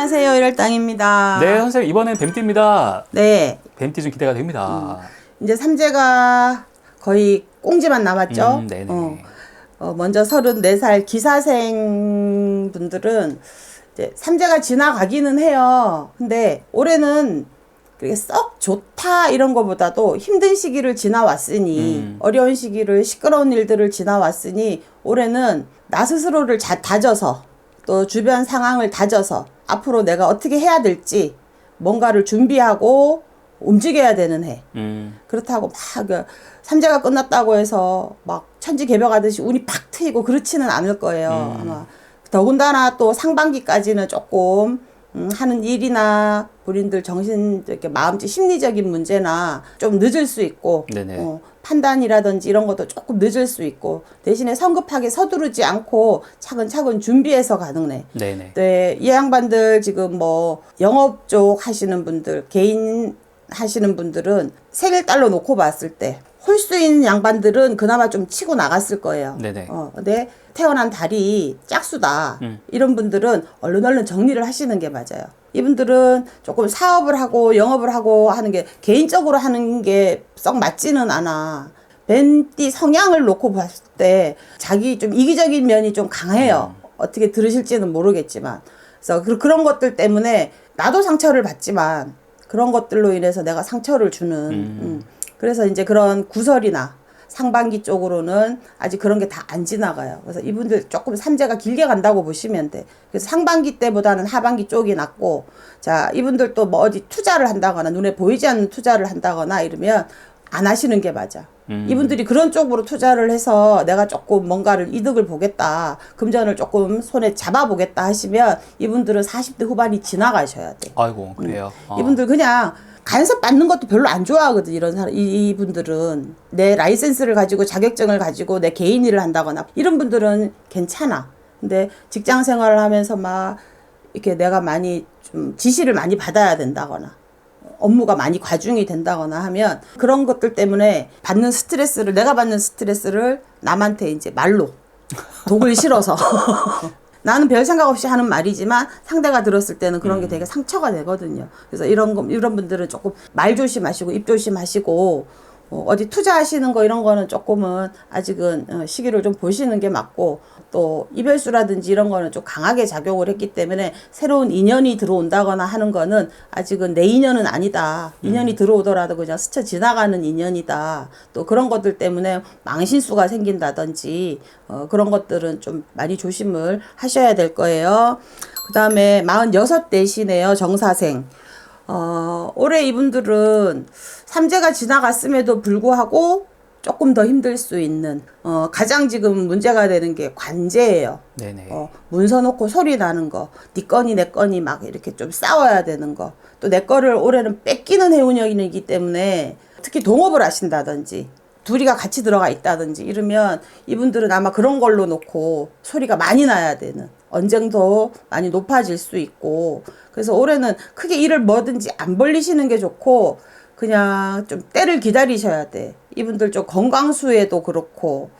안녕하세요. 일월땅입니다. 네, 선생님 이번엔 뱀띠입니다. 네. 뱀띠 좀 기대가 됩니다. 이제 삼재가 거의 꽁지만 남았죠. 음, 네네. 어, 어, 먼저 34살 기사생 분들은 이제 삼재가 지나가기는 해요. 근데 올해는 그게 썩 좋다 이런 거보다도 힘든 시기를 지나왔으니 음. 어려운 시기를 시끄러운 일들을 지나왔으니 올해는 나 스스로를 자, 다져서 또 주변 상황을 다져서 앞으로 내가 어떻게 해야 될지 뭔가를 준비하고 움직여야 되는 해. 음, 그렇다고 막 그, 삼재가 끝났다고 해서 막 천지 개벽하듯이 운이 팍 트이고 그렇지는 않을 거예요. 음. 아마 더군다나 또 상반기까지는 조금 음, 하는 일이나 본인들 정신 이렇게 마음적 심리적인 문제나 좀 늦을 수 있고. 어, 판단이라든지 이런 것도 조금 늦을 수 있고 대신에 성급하게 서두르지 않고 차근차근 준비해서 가능해. 네네. 네, 이 양반들 지금 뭐 영업 쪽 하시는 분들, 개인 하시는 분들은 생일달로 놓고 봤을 때 홀수인 양반들은 그나마 좀 치고 나갔을 거예요. 네네. 어, 근데 태어난 달이 짝수다. 음. 이런 분들은 얼른 얼른 정리를 하시는 게 맞아요. 이분들은 조금 사업을 하고 영업을 하고 하는 게 개인적으로 하는 게 썩 맞지는 않아. 벤띠 성향을 놓고 봤을 때 자기 좀 이기적인 면이 좀 강해요. 어떻게 들으실지는 모르겠지만. 그래서 그- 그런 것들 때문에 나도 상처를 받지만 그런 것들로 인해서 내가 상처를 주는. 음. 그래서 이제 그런 구설이나 상반기 쪽으로는 아직 그런 게 다 안 지나가요. 그래서 이분들 조금 삼재가 길게 간다고 보시면 돼. 그래서 상반기 때보다는 하반기 쪽이 낫고, 자, 이분들 또 뭐 어디 투자를 한다거나 눈에 보이지 않는 투자를 한다거나 이러면 안 하시는 게 맞아. 음. 이분들이 그런 쪽으로 투자를 해서 내가 조금 뭔가를 이득을 보겠다, 금전을 조금 손에 잡아보겠다 하시면 이분들은 40대 후반이 지나가셔야 돼. 아이고 그래요. 어. 음. 이분들 그냥 간섭 받는 것도 별로 안 좋아하거든 이런 사람 이, 이분들은. 내 라이센스를 가지고 자격증을 가지고 내 개인 일을 한다거나. 이런 분들은 괜찮아. 근데 직장 생활을 하면서 막 이렇게 내가 많이 좀 지시를 많이 받아야 된다거나 업무가 많이 과중이 된다거나 하면 그런 것들 때문에 받는 스트레스를 내가 받는 스트레스를 남한테 이제 말로 독을 실어서 나는 별 생각 없이 하는 말이지만 상대가 들었을 때는 그런 게 되게 상처가 되거든요. 그래서 이런 거 이런 분들은 조금 말 조심하시고 입 조심하시고 어, 어디 투자하시는 거 이런 거는 조금은 아직은 어, 시기를 좀 보시는 게 맞고 또 이별수라든지 이런 거는 좀 강하게 작용을 했기 때문에 새로운 인연이 들어온다거나 하는 거는 아직은 내 인연은 아니다. 인연이 들어오더라도 그냥 스쳐 지나가는 인연이다. 또 그런 것들 때문에 망신수가 생긴다든지 어, 그런 것들은 좀 많이 조심을 하셔야 될 거예요. 그 다음에 46대시네요. 정사생. 어, 올해 이분들은 삼재가 지나갔음에도 불구하고 조금 더 힘들 수 있는 어, 가장 지금 문제가 되는 게 관제예요. 네네. 어, 문서 놓고 소리 나는 거, 네 거니 내 거니 막 이렇게 좀 싸워야 되는 거. 또 내 거를 올해는 뺏기는 해운년이기 때문에 특히 동업을 하신다든지 둘이가 같이 들어가 있다든지 이러면 이분들은 아마 그런 걸로 놓고 소리가 많이 나야 되는 언쟁도 많이 높아질 수 있고 그래서 올해는 크게 일을 뭐든지 안 벌리시는 게 좋고 그냥 좀 때를 기다리셔야 돼. 이분들 좀 건강수에도 그렇고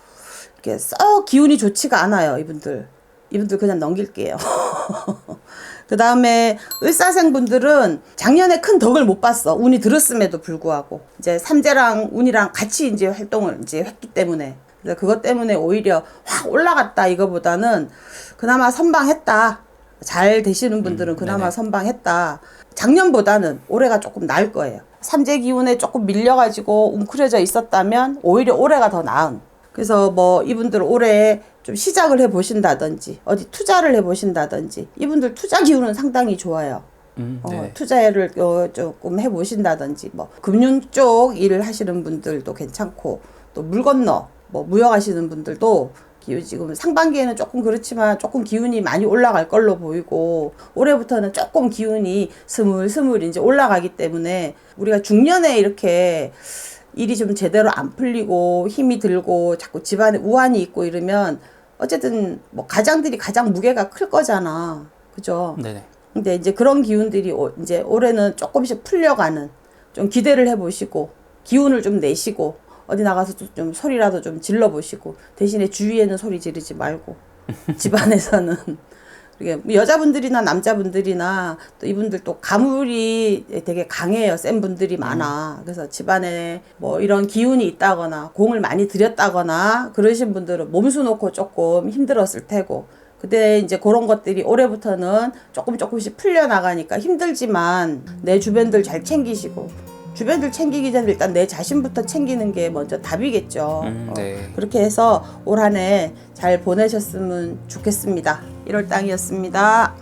이렇게 썩 기운이 좋지가 않아요, 이분들. 이분들 그냥 넘길게요. 그 다음에 을사생 분들은 작년에 큰 덕을 못 봤어. 운이 들었음에도 불구하고. 이제 삼재랑 운이랑 같이 이제 활동을 이제 했기 때문에. 그래서 그것 때문에 오히려 확 올라갔다 이거보다는 그나마 선방했다. 잘 되시는 분들은 음, 그나마 네네. 선방했다. 작년보다는 올해가 조금 나을 거예요. 삼재 기운에 조금 밀려가지고 웅크려져 있었다면 오히려 올해가 더 나은. 그래서 뭐 이분들 올해 좀 시작을 해 보신다든지 어디 투자를 해 보신다든지 이분들 투자 기운은 상당히 좋아요. 음, 어, 네. 투자를 어, 조금 해 보신다든지 뭐 금융 쪽 일을 하시는 분들도 괜찮고 또 물 건너 뭐 무역하시는 분들도 지금 상반기에는 조금 그렇지만 조금 기운이 많이 올라갈 걸로 보이고 올해부터는 조금 기운이 스물스물 이제 올라가기 때문에 우리가 중년에 이렇게 일이 좀 제대로 안 풀리고 힘이 들고 자꾸 집안에 우환이 있고 이러면 어쨌든 뭐 가장들이 가장 무게가 클 거잖아. 그죠? 네네. 근데 이제 그런 기운들이 오- 이제 올해는 조금씩 풀려가는 좀 기대를 해보시고 기운을 좀 내시고 어디 나가서 좀, 좀 소리라도 좀 질러보시고 대신에 주위에는 소리 지르지 말고 집안에서는 이게 뭐 여자분들이나 남자분들이나 또 이분들 또 가물이 되게 강해요. 센 분들이 많아. 그래서 집안에 뭐 이런 기운이 있다거나 공을 많이 들였다거나 그러신 분들은 몸수 놓고 조금 힘들었을 테고. 근데 이제 그런 것들이 올해부터는 조금 조금씩 풀려나가니까 힘들지만 내 주변들 잘 챙기시고 주변들 챙기기 전에 일단 내 자신부터 챙기는 게 먼저 답이겠죠. 음, 어, 네. 그렇게 해서 올 한 해 잘 보내셨으면 좋겠습니다. 1월 땅이었습니다.